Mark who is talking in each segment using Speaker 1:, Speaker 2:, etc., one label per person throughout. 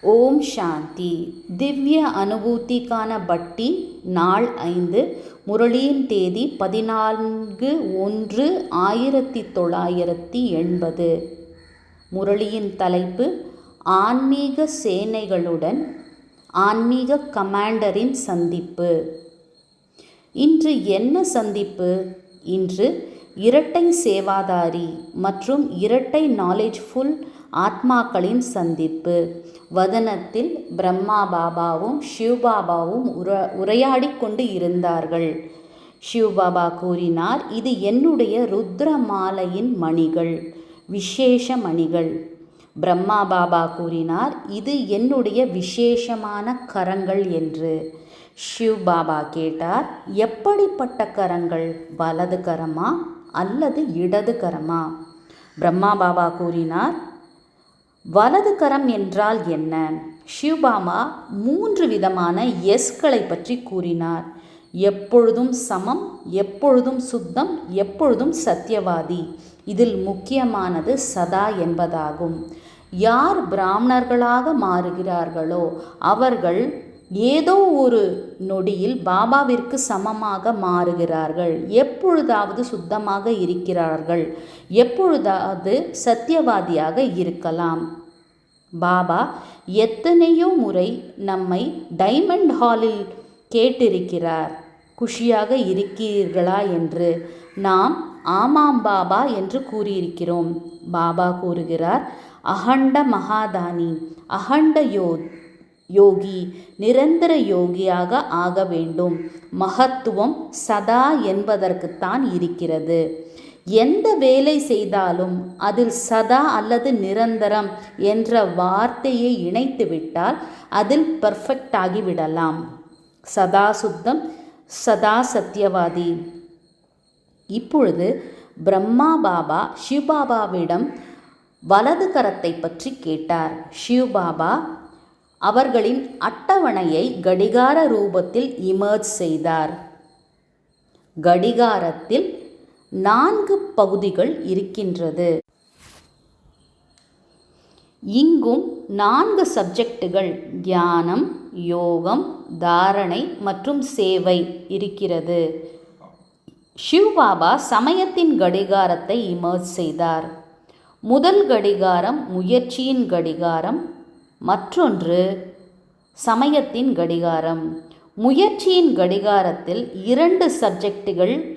Speaker 1: ஓம் சாந்தி. திவ்ய அனுபூதிக்கான பட்டி நாள் ஐந்து முரளியின் தேதி பதினான்கு ஒன்று ஆயிரத்தி தொள்ளாயிரத்தி எண்பது. முரளியின் தலைப்பு ஆன்மீக சேனைகளுடன் ஆன்மீக கமாண்டரின் சந்திப்பு. இன்று என்ன சந்திப்பு? இன்று இரட்டை சேவாதாரி மற்றும் இரட்டை நாலேஜ்ஃபுல் ஆத்மாக்களின் சந்திப்பு. வதனத்தில் பிரம்மா பாபாவும் சிவபாபாவும் உர உரையாடி கொண்டு இருந்தார்கள். பாபா கூறினார் இது என்னுடைய ருத்ர மாலையின் மணிகள் விசேஷ மணிகள். பிரம்மா பாபா கூறினார் இது என்னுடைய விசேஷமான கரங்கள் என்று. ஷிவ் பாபா கேட்டார் எப்படிப்பட்ட கரங்கள்? வலது கரமா அல்லது இடது கரமா பிரம்மா பாபா கூறினார் வலது கரம் என்றால் என்ன? ஷிவ்பாமா மூன்று விதமான எஸ்களை பற்றி கூறினார். எப்பொழுதும் சமம் எப்பொழுதும் சுத்தம் எப்பொழுதும் சத்தியவாதி. இதில் முக்கியமானது சதா என்பதாகும். யார் பிராமணர்களாக மாறுகிறார்களோ அவர்கள் ஏதோ ஒரு நொடியில் பாபாவிற்கு சமமாக மாறுகிறார்கள். எப்பொழுதாவது சுத்தமாக இருக்கிறார்கள். எப்பொழுதாவது சத்தியவாதியாக இருக்கலாம். பாபா எத்தனையோ முறை நம்மை டைமண்ட் ஹாலில் கேட்டிருக்கிறார். குஷியாக இருக்கிறீர்களா என்று நாம் ஆமாம் பாபா என்று கூறியிருக்கிறோம். பாபா கூறுகிறார் அகண்ட மகாதானி அகண்ட யோத் யோகி நிரந்தர யோகியாக ஆக வேண்டும். மகத்துவம் சதா என்பதற்குத்தான் இருக்கிறது. எந்த வேலை செய்தாலும் அதில் சதா அல்லது நிரந்தரம் என்ற வார்த்தையை இணைத்துவிட்டால் அதில் பர்ஃபெக்ட் ஆகிவிடலாம் சதா சுத்தம் சதா சத்தியவாதி இப்பொழுது பிரம்மா பாபா சிவபாபாவிடம் வலது கரத்தை பற்றி கேட்டார். சிவபாபா அவர்களின் அட்டவணையை கடிகார ரூபத்தில் இமர்ஜ் செய்தார். கடிகாரத்தில் நான்கு பகுதிகள் இருக்கின்றது. இங்கும் நான்கு சப்ஜெக்டுகள் தியானம் யோகம் தாரணை மற்றும் சேவை இருக்கிறது. சிவ்பாபா சமயத்தின் கடிகாரத்தை இமர்ஜ் செய்தார். முதல் கடிகாரம் முயற்சியின் கடிகாரம் மற்றொன்று சமயத்தின் கடிகாரம். முயற்சியின் கடிகாரத்தில் இரண்டு சப்ஜெக்டுகள்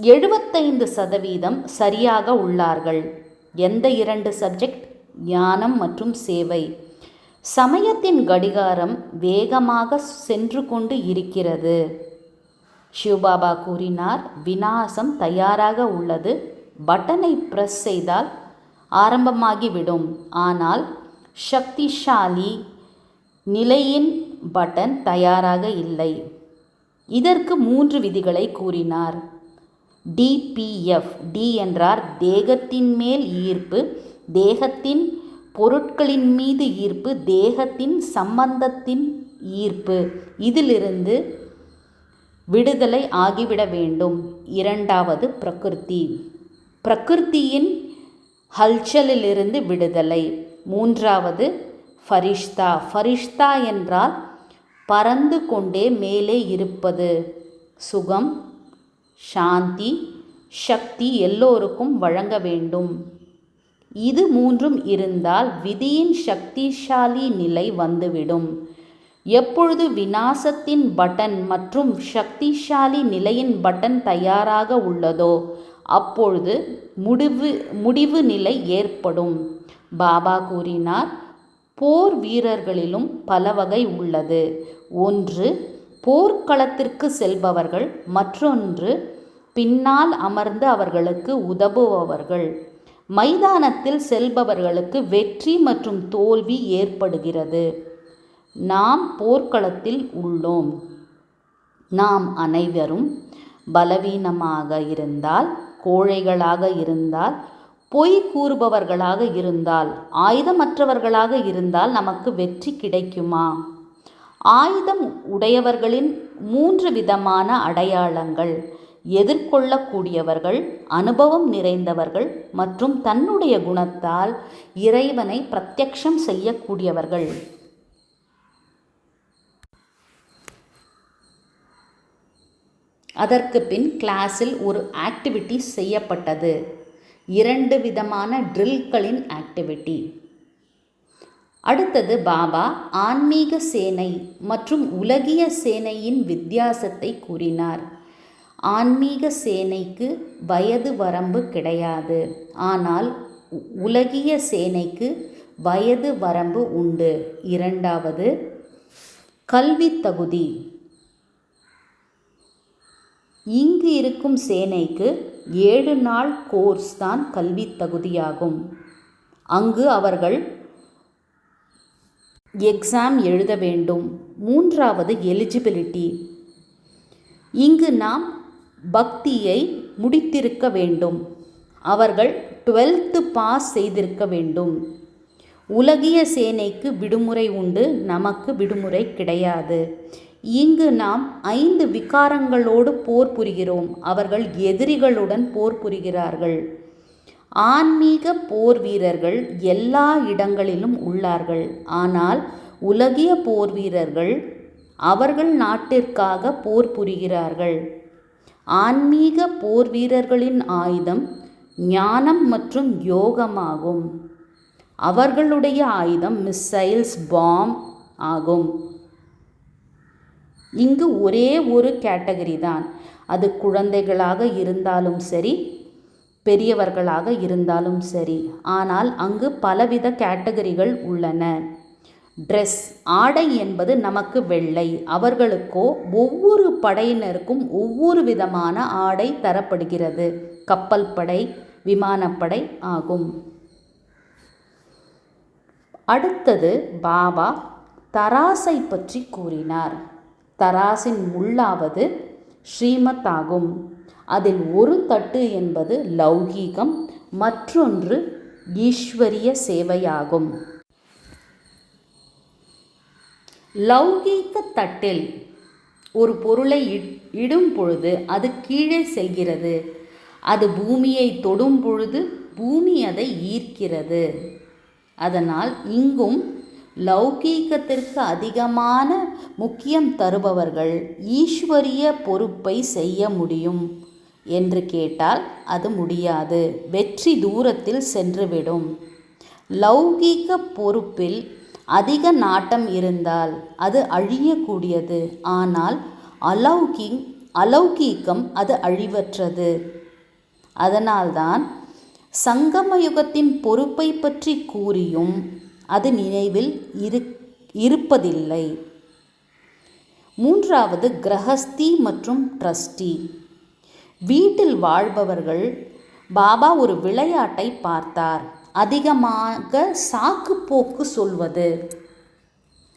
Speaker 1: எழுபத்தைந்து சதவீதம் சரியாக உள்ளார்கள். எந்த இரண்டு சப்ஜெக்ட் ஞானம் மற்றும் சேவை. சமயத்தின் கடிகாரம் வேகமாக சென்று கொண்டு இருக்கிறது. சிவபாபா கூறினார் வினாசம் தயாராக உள்ளது. பட்டனை ப்ரெஸ் செய்தால் ஆரம்பமாகிவிடும். ஆனால் சக்திஷாலி நிலையின் பட்டன் தயாராக இல்லை. இதற்கு மூன்று விதிகளை கூறினார். டிபிஎஃப் டி என்றார். தேகத்தின் மேல் ஈர்ப்பு தேகத்தின் பொருட்களின் மீது ஈர்ப்பு தேகத்தின் சம்பந்தத்தின் ஈர்ப்பு. இதிலிருந்து விடுதலை ஆகிவிட வேண்டும். இரண்டாவது பிரகிருதி. பிரகிருத்தியின் ஹல்ச்சலிலிருந்து விடுதலை. மூன்றாவது ஃபரிஷ்தா. ஃபரிஷ்தா என்றால் பறந்து கொண்டே மேலே இருப்பது. சுகம் சாந்தி சக்தி எல்லோருக்கும் வழங்க வேண்டும். இது மூன்றும் இருந்தால் விதியின் சக்திசாலி நிலை வந்துவிடும். எப்பொழுது வினாசத்தின் பட்டன் மற்றும் சக்திசாலி நிலையின் பட்டன் தயாராக உள்ளதோ அப்பொழுது முடிவு முடிவு நிலை ஏற்படும். பாபா கூறினார் போர் வீரர்களிலும் பல வகை உள்ளது. ஒன்று போர்க்களத்திற்கு செல்பவர்கள் மற்றொன்று பின்னால் அமர்ந்து அவர்களுக்கு உதவுபவர்கள். மைதானத்தில் செல்பவர்களுக்கு வெற்றி மற்றும் தோல்வி ஏற்படுகிறது. நாம் போர்க்களத்தில் உள்ளோம். நாம் அனைவரும் பலவீனமாக இருந்தால் கோழைகளாக இருந்தால் பொய் கூறுபவர்களாக இருந்தால் ஆயுதமற்றவர்களாக இருந்தால் நமக்கு வெற்றி கிடைக்குமா? ஆயுதம் உடையவர்களின் மூன்று விதமான அடையாளங்கள். எதிர்கொள்ளக்கூடியவர்கள் அனுபவம் நிறைந்தவர்கள் மற்றும் தன்னுடைய குணத்தால் இறைவனை பிரத்யக்ஷம் செய்யக்கூடியவர்கள். அதற்கு பின் கிளாஸில் ஒரு ஆக்டிவிட்டி செய்யப்பட்டது. இரண்டு விதமான ட்ரில்களின் ஆக்டிவிட்டி. அடுத்தது பாபா ஆன்மீக சேனை மற்றும் உலகிய சேனையின் வித்தியாசத்தை கூறினார். ஆன்மீக சேனைக்கு வயது வரம்பு கிடையாது. ஆனால் உலகிய சேனைக்கு வயது வரம்பு உண்டு. இரண்டாவது கல்வி தகுதி. இங்கு இருக்கும் சேனைக்கு ஏழு நாள் கோர்ஸ் தான் கல்வி தகுதியாகும். அங்கு அவர்கள் எக்ஸாம் எழுத வேண்டும். மூன்றாவது எலிஜிபிலிட்டி. இங்கு நாம் பக்தியை முடித்திருக்க வேண்டும். அவர்கள் டுவெல்த்து பாஸ் செய்திருக்க வேண்டும். உலகிய சேனைக்கு விடுமுறை உண்டு நமக்கு விடுமுறை கிடையாது. இங்கு நாம் ஐந்து விகாரங்களோடு போர் புரிகிறோம். அவர்கள் எதிரிகளுடன் போர் புரிகிறார்கள். ஆன்மீக போர் வீரர்கள் எல்லா இடங்களிலும் உள்ளார்கள். ஆனால் உலகிய போர் வீரர்கள் அவர்கள் நாட்டிற்காக போர் புரிகிறார்கள். ஆன்மீக போர் வீரர்களின் ஆயுதம் ஞானம் மற்றும் யோகமாகும். அவர்களுடைய ஆயுதம் மிசைல்ஸ் பாம் ஆகும். இங்கு ஒரே ஒரு கேட்டகரி தான். அது குழந்தைகளாக இருந்தாலும் சரி பெரியவர்களாக இருந்தாலும் சரி. ஆனால் அங்கு பலவித கேட்டகரிகள் உள்ளன. ட்ரெஸ் ஆடை என்பது நமக்கு வெள்ளை. அவர்களுக்கோ ஒவ்வொரு படையினருக்கும் ஒவ்வொரு விதமான ஆடை தரப்படுகிறது. கப்பல் படை விமானப்படை ஆகும். அடுத்தது பாபா தராசை பற்றி கூறினார். தராசின் முள்ளாவது ஸ்ரீமத் ஆகும் அதில் ஒரு தட்டு என்பது லௌகீகம் மற்றொன்று ஈஸ்வரிய சேவையாகும். லௌகீக தட்டில் ஒரு பொருளை இட்- இடும் பொழுது அது கீழே செல்கிறது. அது பூமியை தொடும் பொழுது பூமி அதை ஈர்க்கிறது. அதனால் இங்கும் லௌகீகத்திற்கு அதிகமான முக்கியம் தருபவர்கள் ஈஸ்வரிய பொறுப்பை செய்ய முடியும். என்று கேட்டால் அது முடியாது. வெற்றி தூரத்தில் சென்றுவிடும். லௌகீக பொறுப்பில் அதிக நாட்டம் இருந்தால் அது அழியக்கூடியது. ஆனால் அலௌகி அலௌகீகம் அது அழிவற்றது. அதனால்தான் சங்கமயுகத்தின் பொறுப்பை பற்றி கூறியும் அது நினைவில் இரு இருப்பதில்லை. மூன்றாவது கிரகஸ்தி மற்றும் ட்ரஸ்டி. வீட்டில் வாழ்பவர்கள் பாபா ஒரு விளையாட்டை பார்த்தார். அதிகமாக சாக்குப்போக்கு சொல்வது.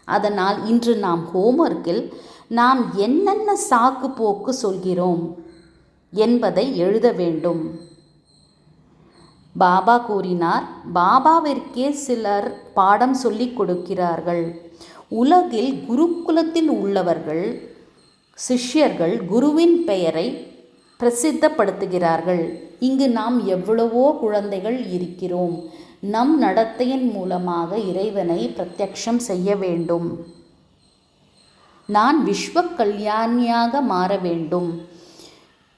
Speaker 1: அதனால் இன்று நாம் ஹோம்ஒர்க்கில் நாம் என்னென்ன சாக்குப்போக்கு சொல்கிறோம் என்பதை எழுத வேண்டும். பாபா கூறினார் பாபாவிற்கே சிலர் பாடம் சொல்லிக் கொடுக்கிறார்கள். உலகில் குருகுலத்தில் உள்ளவர்கள் சிஷ்யர்கள் குருவின் பெயரை பிரசித்தப்படுத்துகிறார்கள். இங்கு நாம் எவ்வளவோ குழந்தைகள் இருக்கிறோம். நம் நடத்தையின் மூலமாக இறைவனை பிரத்யக்ஷம் செய்ய வேண்டும். நான் விஸ்வ கல்யாணியாக மாற வேண்டும்.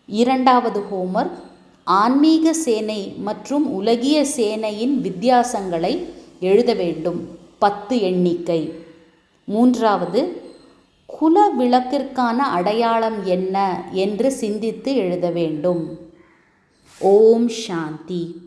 Speaker 1: இரண்டாவது ஹோம்ஒர்க் ஆன்மீக சேனை மற்றும் உலகிய சேனையின் வித்தியாசங்களை எழுத வேண்டும். பத்து எண்ணிக்கை. மூன்றாவது குல விளக்கிற்கான அடையாளம் என்ன என்று சிந்தித்து எழுத வேண்டும். ஓம் சாந்தி.